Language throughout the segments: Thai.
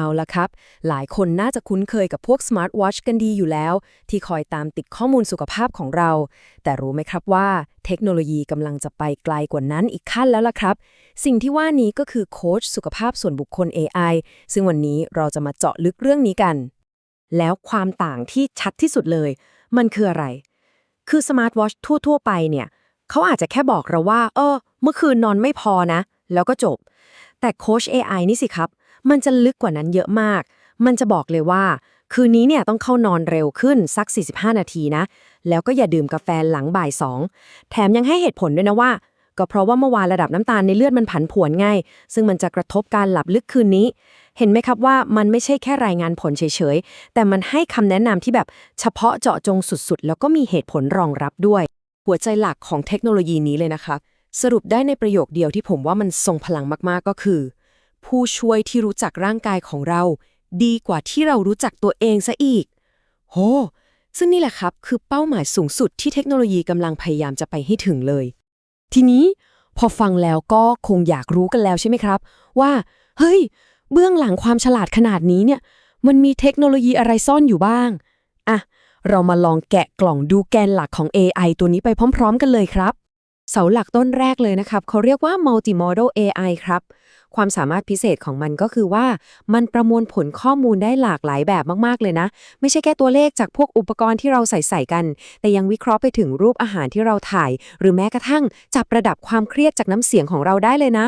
เอาละครับ หลายคนน่าจะคุ้นเคยกับพวกสมาร์ทวอชกันดีอยู่แล้ว ที่คอยตามติดข้อมูลสุขภาพของเรา แต่รู้ไหมครับว่าเทคโนโลยีกำลังจะไปไกลกว่านั้นอีกขั้นแล้วล่ะครับ สิ่งที่ว่านี้ก็คือโค้ชสุขภาพส่วนบุคคล AI ซึ่งวันนี้เราจะมาเจาะลึกเรื่องนี้กัน แล้วความต่างที่ชัดที่สุดเลย มันคืออะไร คือสมาร์ทวอชทั่ว ๆ ไปเนี่ยเขาอาจจะแค่บอกเราว่า เออ เมื่อคืนนอนไม่พอนะ แล้วก็จบ แต่โค้ช AI นี่สิครับ มันจะลึกกว่านั้นเยอะมาก มันจะบอกเลยว่า คืนนี้เนี่ยต้องเข้านอนเร็วขึ้นสัก 45 นาทีนะ แล้วก็อย่าดื่มกาแฟหลังบ่ายสองแถมยังให้เหตุผลด้วยนะว่า ก็เพราะว่าเมื่อวานระดับน้ำตาลในเลือดมันผันผวนไง ซึ่งมันจะกระทบการหลับลึกคืนนี้ เห็นไหมครับว่ามันไม่ใช่แค่รายงานผลเฉยๆ แต่มันให้คำแนะนำที่แบบเฉพาะเจาะจงสุดๆ แล้วก็มีเหตุผลรองรับด้วย หัวใจหลักของเทคโนโลยีนี้เลยนะคะสรุปได้ในประโยคเดียวที่ผมว่ามันทรงพลังมากๆก็คือ ผู้ช่วยที่รู้จักร่างกายของเรา ดีกว่าที่เรารู้จักตัวเองซะอีก โห ซึ่งนี่แหละครับคือเป้าหมายสูงสุดที่เทคโนโลยีกำลังพยายามจะไปให้ถึงเลย ทีนี้พอฟังแล้วก็คงอยากรู้กันแล้วใช่ไหมครับ ว่า เฮ้ย เบื้องหลังความฉลาดขนาดนี้เนี่ย มันมีเทคโนโลยีอะไรซ่อนอยู่บ้างอะเรามาลองแกะกล่องดูแกนหลักของ AI ตัวนี้ไปพร้อม ๆ กันเลยครับ เสาหลักต้นแรกเลยนะครับ เขาเรียกว่า multimodal AI ครับ ความสามารถพิเศษของมันก็คือว่า มันประมวลผลข้อมูลได้หลากหลายแบบมากๆเลยนะ ไม่ใช่แค่ตัวเลขจากพวกอุปกรณ์ที่เราใส่ใส่กัน แต่ยังวิเคราะห์ไปถึงรูปอาหารที่เราถ่าย หรือแม้กระทั่งจับระดับความเครียดจากน้ำเสียงของเราได้เลยนะ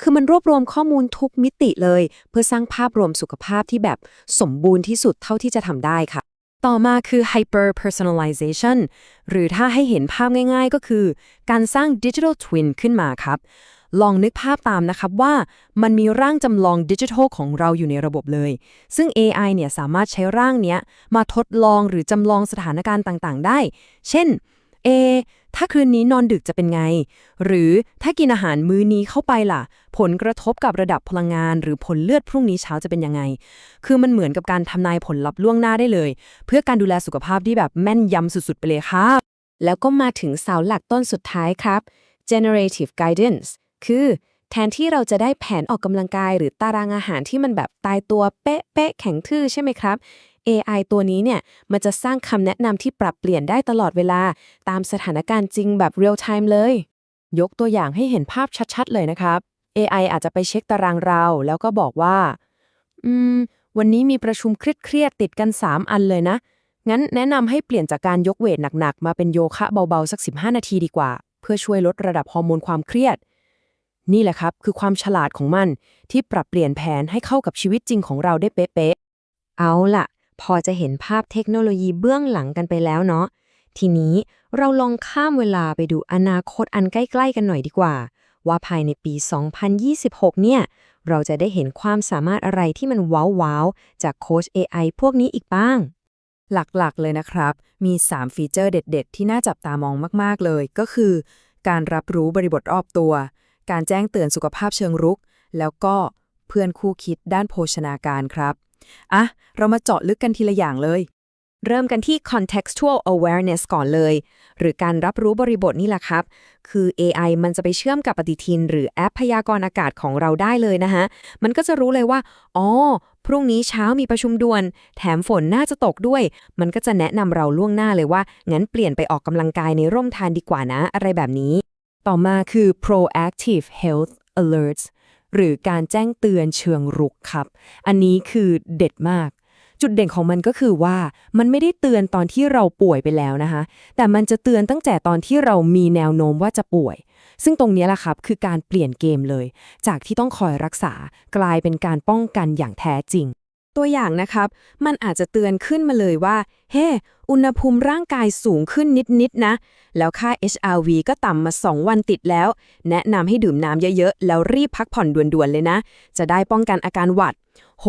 คือมันรวบรวมข้อมูลทุกมิติเลย เพื่อสร้างภาพรวมสุขภาพที่แบบสมบูรณ์ที่สุดเท่าที่จะทำได้ค่ะ ต่อมาคือ hyper personalization หรือถ้าให้เห็นภาพง่ายๆก็คือ การสร้าง digital twin ขึ้นมาครับ ลองนึกภาพตามนะครับว่ามันมีร่างจำลองดิจิทัลของเราอยู่ในระบบเลย ซึ่ง AI เนี่ยสามารถใช้ร่างเนี้ยมาทดลองหรือจำลองสถานการณ์ต่างๆ ได้ เช่น เอ ถ้าคืนนี้นอนดึกจะเป็นไง หรือถ้ากินอาหารมื้อนี้เข้าไปล่ะ ผลกระทบกับระดับพลังงาน หรือผลเลือดพรุ่งนี้เช้าจะเป็นยังไง คือมันเหมือนกับการทำนายผลลัพธ์ล่วงหน้าได้เลย เพื่อการดูแลสุขภาพที่แบบแม่นยำสุดๆไปเลยค่ะแล้วก็มาถึงเสาหลักต้นสุดท้ายครับ generative guidance คือ แทนที่เราจะได้แผนออกกำลังกาย หรือตารางอาหารที่มันแบบตายตัวเป๊ะๆแข็งทื่อใช่ไหมครับ AI ตัวนี้เนี่ย มันจะสร้างคำแนะนำที่ปรับเปลี่ยนได้ตลอดเวลา ตามสถานการณ์จริงแบบ real time เลย ยกตัวอย่างให้เห็นภาพชัดๆ เลยนะครับ AI อาจจะไปเช็คตารางเรา แล้วก็บอกว่า อืม วันนี้มีประชุมเครียดๆติดกัน 3 อันเลยนะ งั้นแนะนำให้เปลี่ยนจากการยกเวทหนักๆ มาเป็นโยคะเบาๆ สัก 15 นาทีดีกว่า เพื่อช่วยลดระดับฮอร์โมนความเครียด นี่แหละครับ คือความฉลาดของมันที่ปรับเปลี่ยนแผนให้เข้ากับชีวิตจริงของเราได้เป๊ะๆเอาล่ะ พอจะเห็นภาพเทคโนโลยีเบื้องหลังกันไปแล้วเนาะทีนี้เราลองข้ามเวลาไปดูอนาคตอันใกล้ๆกันหน่อยดีกว่า ว่าภายในปี 2026 เนี่ย เราจะได้เห็นความสามารถอะไรที่มันว้าวๆจากโค้ช AI พวกนี้อีกบ้าง หลักๆเลยนะครับ มี 3 ฟีเจอร์เด็ด ๆ ที่น่าจับตามองมากๆเลย ก็คือ การรับรู้บริบทรอบตัว การแจ้งเตือนสุขภาพเชิงรุก แล้วก็เพื่อนคู่คิดด้านโภชนาการครับ อะ เรามาเจาะลึกกันทีละอย่างเลย เริ่มกันที่ contextual awareness ก่อนเลย หรือการรับรู้บริบทนี่แหละครับ คือ AI มันจะไปเชื่อมกับปฏิทิน หรือแอปพยากรณ์อากาศของเราได้เลยนะฮะ มันก็จะรู้เลยว่า อ๋อ พรุ่งนี้เช้ามีประชุมด่วน แถมฝนน่าจะตกด้วย มันก็จะแนะนำเราล่วงหน้าเลยว่า งั้นเปลี่ยนไปออกกำลังกายในร่มทานดีกว่านะ อะไรแบบนี้ ต่อมาคือ proactive health alerts หรือการแจ้งเตือนเชิงรุกครับ อันนี้คือเด็ดมาก จุดเด่นของมันก็คือว่ามันไม่ได้เตือนตอนที่เราป่วยไปแล้วนะคะ แต่มันจะเตือนตั้งแต่ตอนที่เรามีแนวโน้มว่าจะป่วย ซึ่งตรงนี้แหละครับคือการเปลี่ยนเกมเลย จากที่ต้องคอยรักษากลายเป็นการป้องกันอย่างแท้จริง ตัวอย่างนะครับ มันอาจจะเตือนขึ้นมาเลยว่า เฮ้อุณหภูมิร่างกายสูงขึ้นนิดๆนะ แล้วค่า HRV ก็ต่ำมา 2 วันติดแล้ว แนะนำให้ดื่มน้ำเยอะๆ แล้วรีบพักผ่อนด่วนๆเลยนะ จะได้ป้องกันอาการหวัด โห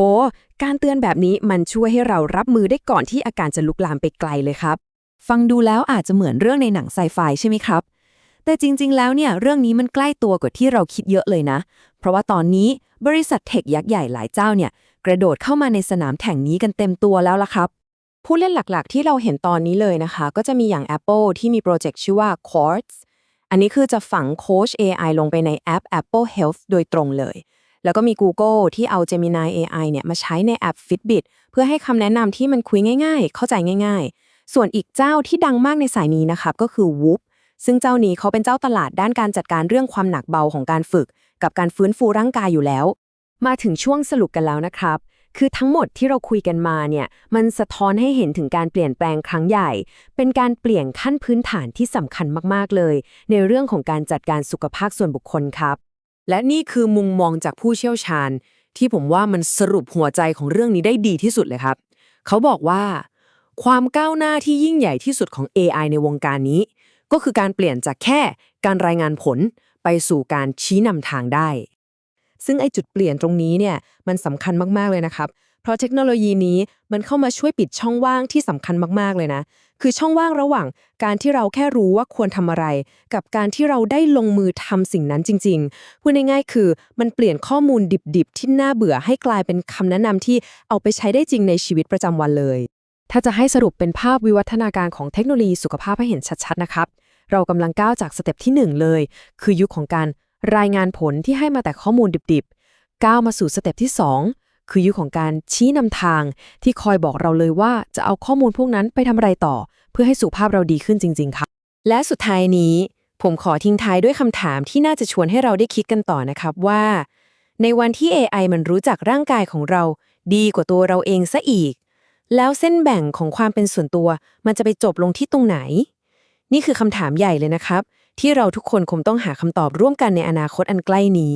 การเตือนแบบนี้มันช่วยให้เรารับมือได้ก่อนที่อาการจะลุกลามไปไกลเลยครับ ฟังดูแล้วอาจจะเหมือนเรื่องในหนังไซไฟใช่ไหมครับ แต่จริงๆ แล้วเนี่ยเรื่องนี้มันใกล้ตัวกว่าที่เราคิดเยอะเลยนะ เพราะว่าตอนนี้บริษัทเทคยักษ์ใหญ่หลายเจ้าเนี่ยกระโดดเข้ามาในสนามแข่งนี้กันเต็มตัวแล้วล่ะครับ ผู้เล่นหลักๆ ที่เราเห็นตอนนี้เลยนะคะ ก็จะมีอย่าง Apple ที่มีโปรเจกต์ชื่อว่า Quartz อันนี้คือจะฝังโค้ช AI ลงไปในแอป Apple Health โดยตรงเลย แล้วก็มี Google ที่เอา Gemini AI เนี่ยมาใช้ในแอป Fitbit เพื่อให้คำแนะนำที่มันคุยง่าย ๆ เข้าใจง่าย ๆ ส่วนอีกเจ้าที่ดังมากในสายนี้นะครับก็คือ Whoop ซึ่งเจ้านี้เขาเป็นเจ้าตลาดด้านการจัดการเรื่องความหนักเบาของการฝึก กับการฟื้นฟูร่างกายอยู่แล้ว มาถึงช่วงสรุปกันแล้วนะครับ คือทั้งหมดที่เราคุยกันมาเนี่ย มันสะท้อนให้เห็นถึงการเปลี่ยนแปลงครั้งใหญ่ เป็นการเปลี่ยนขั้นพื้นฐานที่สำคัญมากๆเลย ในเรื่องของการจัดการสุขภาพส่วนบุคคลครับ และนี่คือมุมมองจากผู้เชี่ยวชาญ ที่ผมว่ามันสรุปหัวใจของเรื่องนี้ได้ดีที่สุดเลยครับ เขาบอกว่า ความก้าวหน้าที่ยิ่งใหญ่ที่สุดของ AI ในวงการนี้ ก็คือการเปลี่ยนจากแค่การรายงานผลไปสู่การชี้นำทางได้ ซึ่งไอ้จุดเปลี่ยนตรงนี้เนี่ยมันสำคัญมาก ๆ เลยนะครับ เพราะเทคโนโลยีนี้มันเข้ามาช่วยปิดช่องว่างที่สำคัญมาก ๆ เลยนะ คือช่องว่างระหว่างการที่เราแค่รู้ว่าควรทำอะไร กับการที่เราได้ลงมือทำสิ่งนั้นจริง ๆ พูดง่ายๆ คือมันเปลี่ยนข้อมูลดิบๆ ที่น่าเบื่อให้กลายเป็นคำแนะนำที่เอาไปใช้ได้จริงในชีวิตประจำวันเลย ถ้าจะให้สรุปเป็นภาพวิวัฒนาการของเทคโนโลยีสุขภาพให้เห็นชัดๆนะครับ เรากำลังก้าวจากสเต็ปที่ 1 เลย คือยุคของการรายงานผลที่ให้มาแต่ข้อมูลดิบๆ ก้าวมาสู่สเต็ปที่ 2 คือยุคของการชี้นำทาง ที่คอยบอกเราเลยว่าจะเอาข้อมูลพวกนั้นไปทำอะไรต่อ เพื่อให้สุขภาพเราดีขึ้นจริง ๆ ครับ และสุดท้ายนี้ ผมขอทิ้งท้ายด้วยคำถามที่น่าจะชวนให้เราได้คิดกันต่อนะครับว่า ในวันที่ AI มันรู้จักร่างกายของเรา ดีกว่าตัวเราเองซะอีก แล้วเส้นแบ่งของความเป็นส่วนตัว มันจะไปจบลงที่ตรงไหน นี่คือคำถามใหญ่เลยนะครับ ที่เราทุกคนคงต้องหาคำตอบร่วมกันในอนาคตอันใกล้นี้